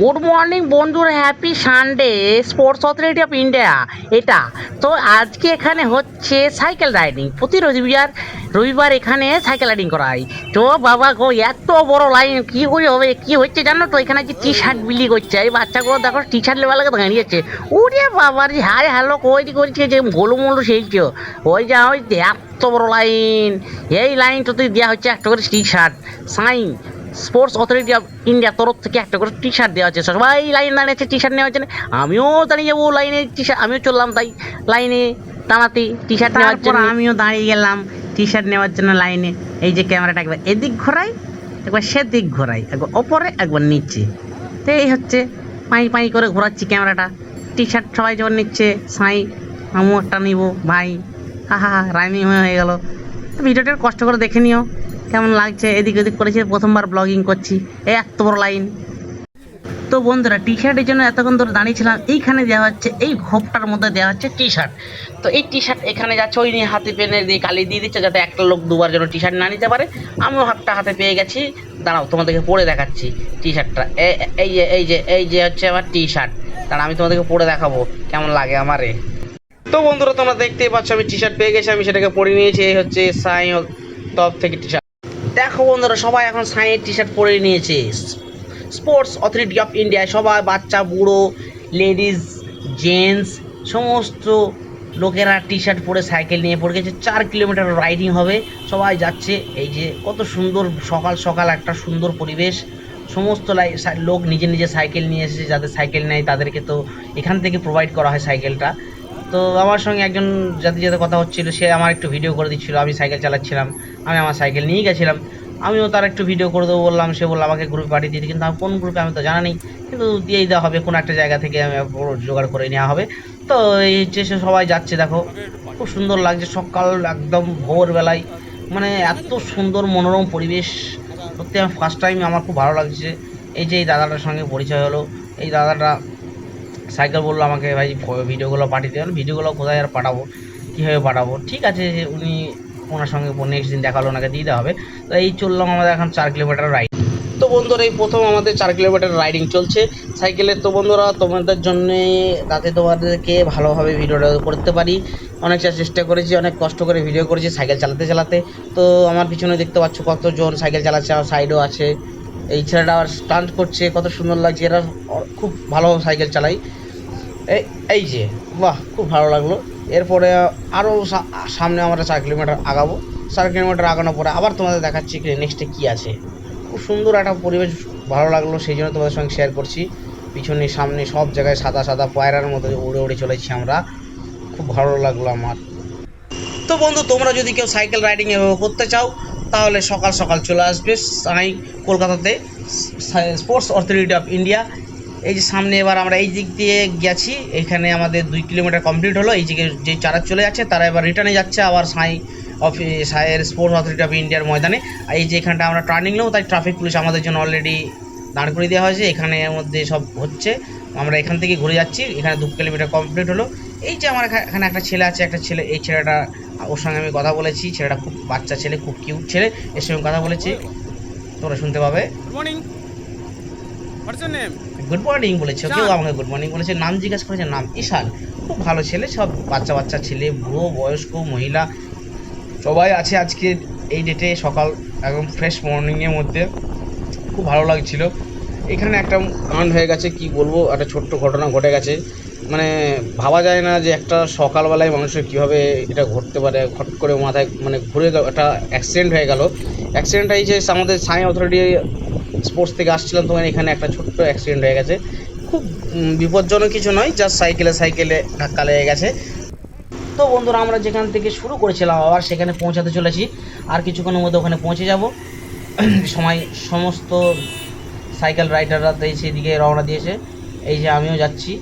Good morning বন্ধুর happy Sunday sports authority of India এটা। তো আজকে এখানে হচ্ছে সাইকেল রাইডিং প্রতি রবিবার রবিবার এখানে সাইকেল রাইডিং করা হয়। তো বাবা গো, এত বড় লাইন কি করে হবে, কি হচ্ছে জানো তো? এখানে যে টি শার্ট বিলি করছে, এই বাচ্চাগুলো দেখো টি শার্ট লেবেলাকে দাঁড়িয়েছে ওরে বাবা রে হাই হ্যালো কই করছে যে গোলুমোলু সেইছ ওই যা, ওই এত বড় লাইন এই লাইনটাতে দেওয়া হচ্ছে একটা করে T shirt sign sports authority of India তরফ থেকে একটা করে টি শার্ট দেওয়া হচ্ছে সবাই লাইন দাঁড়িয়েছে টি শার্ট নেওয়ার জন্য আমিও দাঁড়িয়ে যাব লাইনে টি শার্ট আমিও চললাম তাই লাইনে দাঁড়াতে টি শার্ট নেওয়ার জন্য। আমিও দাঁড়িয়ে গেলাম টি শার্ট নেওয়ার জন্য লাইনে এই যে ক্যামেরাটা একবার এদিক ঘোরাই একবার সেদিক ঘোরাই একবার ওপরে একবার নিচে। তো এই হচ্ছে পাই পাই করে ঘোরাচ্ছি ক্যামেরাটা টি। শার্ট সবাই যখন নিচ্ছে সাই আমিও একটা নিব ভাই হা হা হা রাইমিং হয়ে গেল। ভিডিওটা কষ্ট করে দেখে নিও। কেমন লাগছে? এদিক ওদিক করেছি, প্রথমবার ব্লগিং করছি। এই এত বড় লাইন তো বন্ধুরা টি শার্টের জন্য এতক্ষণ ধরে দাঁড়িয়েছিলাম। এইখানে দেওয়া হচ্ছে, এই ঘোপটার মধ্যে দেওয়া হচ্ছে টি শার্ট তো এই টি শার্ট এখানে যাচ্ছে, ওই নিয়ে হাতে পেনে দিয়ে কালি দিয়ে দিচ্ছে, যাতে একটা লোক দুবার যেন টি শার্ট না নিতে পারে। আমিও হাতটা হাতে পেয়ে গেছি। দাঁড়াও, তোমাদেরকে পরে দেখাচ্ছি টি শার্টটা এই যে এই যে এই যে হচ্ছে আমার টি শার্ট দাঁড়া আমি তোমাদেরকে পরে দেখাবো, কেমন লাগে আমারে। তো বন্ধুরা, তোমরা দেখতেই পাচ্ছ, আমি টি শার্ট পেয়ে গেছি, আমি সেটাকে পরে নিয়েছি, এই হচ্ছে সাই টপ থেকে টি শার্ট দেখো বন্ধুরা, সবাই এখন সাইনের টি শার্ট পরে নিয়েছে। স্পোর্টস অথরিটি অফ ইন্ডিয়া সবাই বাচ্চা, বুড়ো লেডিস জেন্টস সমস্ত লোকেরা টি শার্ট পরে সাইকেল নিয়ে পড়ে গেছে। চার কিলোমিটার রাইডিং হবে। সবাই যাচ্ছে। এই যে কত সুন্দর সকাল সকাল একটা সুন্দর পরিবেশ। সমস্ত লোক নিজে নিজে সাইকেল নিয়ে এসেছে। যাদের সাইকেল নেয় তাদেরকে তো এখান থেকে প্রোভাইড করা হয় সাইকেলটা। তো আমার সঙ্গে একজন যাতে যাতে কথা হচ্ছিল, সে আমার একটু ভিডিও করে দিচ্ছিল, আমি সাইকেল চালাচ্ছিলাম, আমি আমার সাইকেল নিয়ে গেছিলাম, আমিও তার একটু ভিডিও করে দেবো বললাম, সে বলল আমাকে গ্রুপে পাঠিয়ে দিতে কিন্তু কোন গ্রুপে আমি তো জানা নেই, কিন্তু দিয়েই দেওয়া হবে, কোনো একটা জায়গা থেকে আমি জোগাড় করে নেওয়া হবে। তো এই হচ্ছে সবাই যাচ্ছে, দেখো, খুব সুন্দর লাগছে, সকাল একদম ভোরবেলায় মানে এত সুন্দর মনোরম পরিবেশ, সত্যি আমি ফার্স্ট টাইম আমার খুব ভালো লাগছে। এই যে এই দাদাটার সঙ্গে পরিচয় হলো, এই দাদাটা সাইকেল বলল আমাকে, ভাই ভিডিওগুলো পাঠিয়ে দেবেন ভিডিওগুলো কোথায় আর পাঠাবো? কীভাবে পাঠাবো? ঠিক আছে উনি ওনার সঙ্গে নেক্সট দিন দেখাল ওনাকে দিয়ে দেওয়া হবে। তো এই চললাম আমাদের এখন চার কিলোমিটার রাইড তো বন্ধুরা, এই প্রথম আমাদের চার কিলোমিটার রাইডিং চলছে। সাইকেলের তো বন্ধুরা, তোমাদের জন্যে, যাতে তোমাদেরকে ভালোভাবে ভিডিওটা করতে পারি, অনেকটা চেষ্টা করেছি, অনেক কষ্ট করে ভিডিও করেছি সাইকেল চালাতে চালাতে। তো আমার পিছনে দেখতে পাচ্ছ কতজন সাইকেল চালাচ্ছে, আমার সাইডও আছে। এই ছেলেটা আবার স্টান্ট করছে, কত সুন্দর লাগছে, এরা খুব ভালো সাইকেল চালাই এই এই যে, বাহ, খুব ভালো লাগল। এরপরে আরও সামনে আমরা চার কিলোমিটার আগাবো। চার কিলোমিটার আগানোর পরে আবার তোমাদের দেখাচ্ছি নেক্সটে কী আছে। খুব সুন্দর একটা পরিবেশ ভালো লাগল, সেই জন্য তোমাদের সঙ্গে শেয়ার করছি। পিছনে, সামনে সব জায়গায় সাদা সাদা পায়রার মতো উড়ে উড়ে চলেছি আমরা। খুব ভালো লাগল আমার। তো বন্ধু, তোমরা যদি কেউ সাইকেল রাইডিং এভাবে করতে চাও তাহলে সকাল সকাল চলে আসবে সাই কলকাতাতে স্পোর্টস অথরিটি অফ ইন্ডিয়া। এই যে সামনে এবার আমরা এই দিক দিয়ে গেছি, এখানে আমাদের দুই কিলোমিটার কমপ্লিট হলো। এই দিকে যে চারা চলে যাচ্ছে, তারা এবার রিটার্নে যাচ্ছে আবার সাই অফি সাইয়ের স্পোর্টস অথরিটি অফ ইন্ডিয়ার ময়দানে। এই যে এখানটা আমরা টার্নিং নেব, তাই ট্রাফিক পুলিশ আমাদের জন্য অলরেডি দাঁড় করে দেওয়া হয়েছে। এখানে মধ্যে সব হচ্ছে। আমরা এখান থেকে ঘুরে যাচ্ছি। এখানে দু কিলোমিটার কমপ্লিট হলো। এই যে আমার এখা- এখানে একটা ছেলে আছে, একটা ছেলে, এই ছেলেটা ওর সঙ্গে আমি কথা বলেছি ছেলেটা খুব বাচ্চা ছেলে খুব কিউট ছেলে এর সঙ্গে কথা বলেছি। তোমরা শুনতে পাবে? গুড মর্নিং বলেছে কেউ। আমাকে গুড মর্নিং বলেছে নাম জিজ্ঞাসা করেছে নাম ঈশান। খুব ভালো ছেলে সব বাচ্চা বাচ্চা ছেলে বুড়ো বয়স্ক মহিলা সবাই আছে আজকে এই ডেটে সকাল একদম ফ্রেশ মর্নিংয়ের মধ্যে। খুব ভালো লাগছিল। এখানে একটা কাণ্ড হয়ে গেছে কি বলব একটা ছোট্ট ঘটনা ঘটে গেছে। মানে ভাবা যায় না যে একটা সকালবেলায় মানুষের কীভাবে এটা ঘটতে পারে হট করে মাথায় মানে ঘুরে একটা অ্যাক্সিডেন্ট হয়ে গেল। অ্যাক্সিডেন্ট হয়েছে আমাদের সাই অথরিটি স্পোর্টস থেকে আসছিলাম, তখন এখানে একটা ছোট্ট অ্যাক্সিডেন্ট হয়ে গেছে। খুব বিপজ্জনক কিছু নয় জাস্ট সাইকেলে সাইকেলে ধাক্কা লেগে গেছে। তো বন্ধুরা, আমরা যেখান থেকে শুরু করেছিলাম, আবার সেখানে পৌঁছাতে চলেছি। আর কিছুক্ষণের মধ্যে ওখানে পৌঁছে যাব। সময়, সমস্ত সাইকেল রাইডাররা এই সেদিকে রওনা দিয়েছে। এই যে আমিও যাচ্ছি।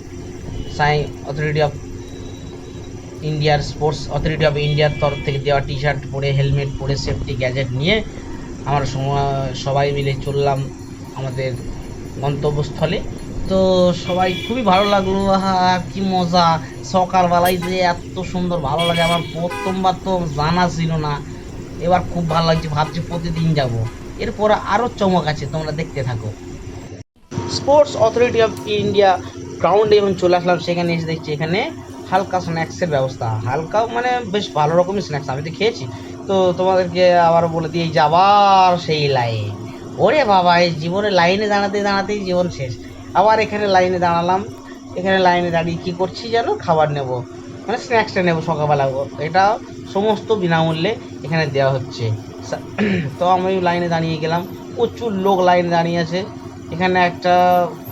সাই অথরিটি অফ ইন্ডিয়ার স্পোর্টস অথরিটি অফ ইন্ডিয়ার তরফ থেকে দেওয়া টি শার্ট পরে হেলমেট পরে সেফটি গ্যাজেট নিয়ে আমরা সবাই মিলে চললাম আমাদের গন্তব্যস্থলে। তো সবাই খুবই ভালো লাগল কি মজা। সকালবেলায় যে এত সুন্দর, ভালো লাগে, আমার প্রথমবার তো জানা ছিল না। এবার খুব ভালো লাগছে, ভাবছি প্রতিদিন যাব। এরপর আরও চমক আছে, তোমরা দেখতে থাকো। স্পোর্টস অথরিটি অফ ইন্ডিয়া গ্রাউন্ডে যখন চলে আসলাম, সেখানে এসে দেখছি এখানে হালকা স্ন্যাক্সের ব্যবস্থা। হালকা মানে বেশ ভালো রকমের স্ন্যাক্স আমি তো খেয়েছি। তো তোমাদেরকে আবার বলে এই যে আবার সেই লাইন ওরে বাবা, এই জীবনে লাইনে দাঁড়াতে দাঁড়াতেই জীবন শেষ। আবার এখানে লাইনে দাঁড়ালাম। এখানে লাইনে দাঁড়িয়ে কী করছি যেন খাবার নেব। মানে স্ন্যাক্সটা নেব সকালবেলা। এটা সমস্ত বিনামূল্যে এখানে দেওয়া হচ্ছে। তো আমি লাইনে দাঁড়িয়ে গেলাম। প্রচুর লোক লাইনে দাঁড়িয়ে আছে। এখানে একটা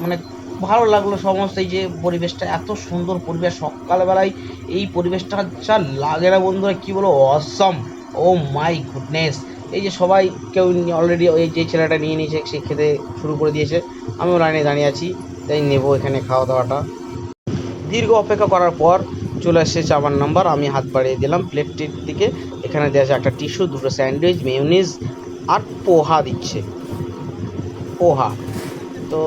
মানে ভালো লাগল সমস্ত এই যে পরিবেশটা, এত সুন্দর পরিবেশ। সকালবেলায় এই পরিবেশটা যা লাগে না বন্ধুরা, কী বলো অসম ও মাই গুডনেস এই যে সবাই কেউ অলরেডি ওই যে ছেলেটা নিয়ে নিয়েছে, সে খেতে শুরু করে দিয়েছে। আমিও লাইনে দাঁড়িয়ে আছি, তাই নেব এখানে খাওয়া দাওয়াটা দীর্ঘ অপেক্ষা করার পর চলে এসেছে আমার নাম্বার আমি হাত বাড়িয়ে দিলাম প্লেটটির দিকে। এখানে দেওয়া আছে একটা টিস্যু দুটো স্যান্ডউইচ মেয়নিজ আর পোহা দিচ্ছে। পোহা। তো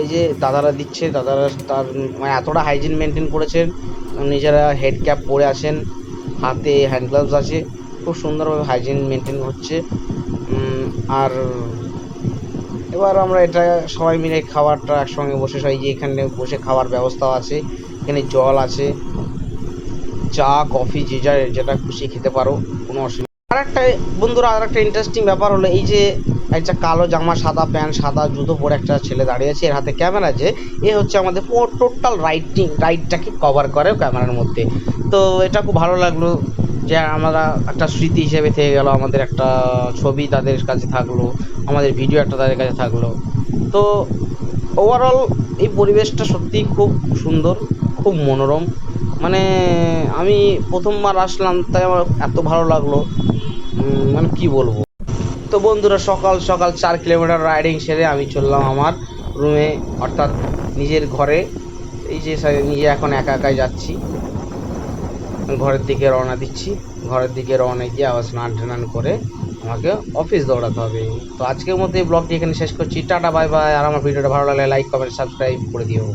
এই যে দাদারা দিচ্ছে, দাদারা তার মানে এতটা হাইজিন মেনটেন করেছেন, নিজেরা হেড ক্যাপ পরে আছেন, হাতে হ্যান্ড গ্লাভস আছে, খুব সুন্দরভাবে হাইজিন মেনটেন হচ্ছে। আর এবার আমরা এটা সবাই মিলে খাবারটা একসঙ্গে বসে, সবাই যে এখানে বসে খাওয়ার ব্যবস্থাও আছে, এখানে জল আছে, চা, কফি, যে যা, যেটা খুশি খেতে পারো, কোনো অসুবিধা আর একটা বন্ধুরা আর একটা ইন্টারেস্টিং ব্যাপার হলো এই যে একটা কালো জামা, সাদা প্যান্ট, সাদা জুতো পরে একটা ছেলে দাঁড়িয়ে আছে। এর হাতে ক্যামেরা আছে। এ হচ্ছে আমাদের পুরো টোটাল রাইটিং রাইডটাকে কভার করে ক্যামেরার মধ্যে। তো এটা খুব ভালো লাগল যে আমরা একটা স্মৃতি হিসেবে থেকে গেল, আমাদের একটা ছবি তাদের কাছে থাকল, আমাদের ভিডিও একটা তাদের কাছে থাকল। তো ওভারঅল এই পরিবেশটা সত্যিই খুব সুন্দর, খুব মনোরম। মানে আমি প্রথমবার আসলাম, তাই আমার এত ভালো লাগল। মানে কি বলব? তো বন্ধুরা, সকাল সকাল চার কিলোমিটার রাইডিং সেরে আমি চললাম আমার রুমে অর্থাৎ নিজের ঘরে। এই যে নিজে এখন একা একাই যাচ্ছি। ঘরের দিকে রওনা দিচ্ছি। ঘরের দিকে রওনা গিয়ে আবার স্নান টান করে আমাকে অফিস দৌড়াতে হবে। তো আজকের মধ্যে এই ব্লগটি এখানে শেষ করছি। টাটা বাই বাই আর আমার ভিডিওটা ভালো লাগলে লাইক কমেন্ট সাবস্ক্রাইব করে দিও।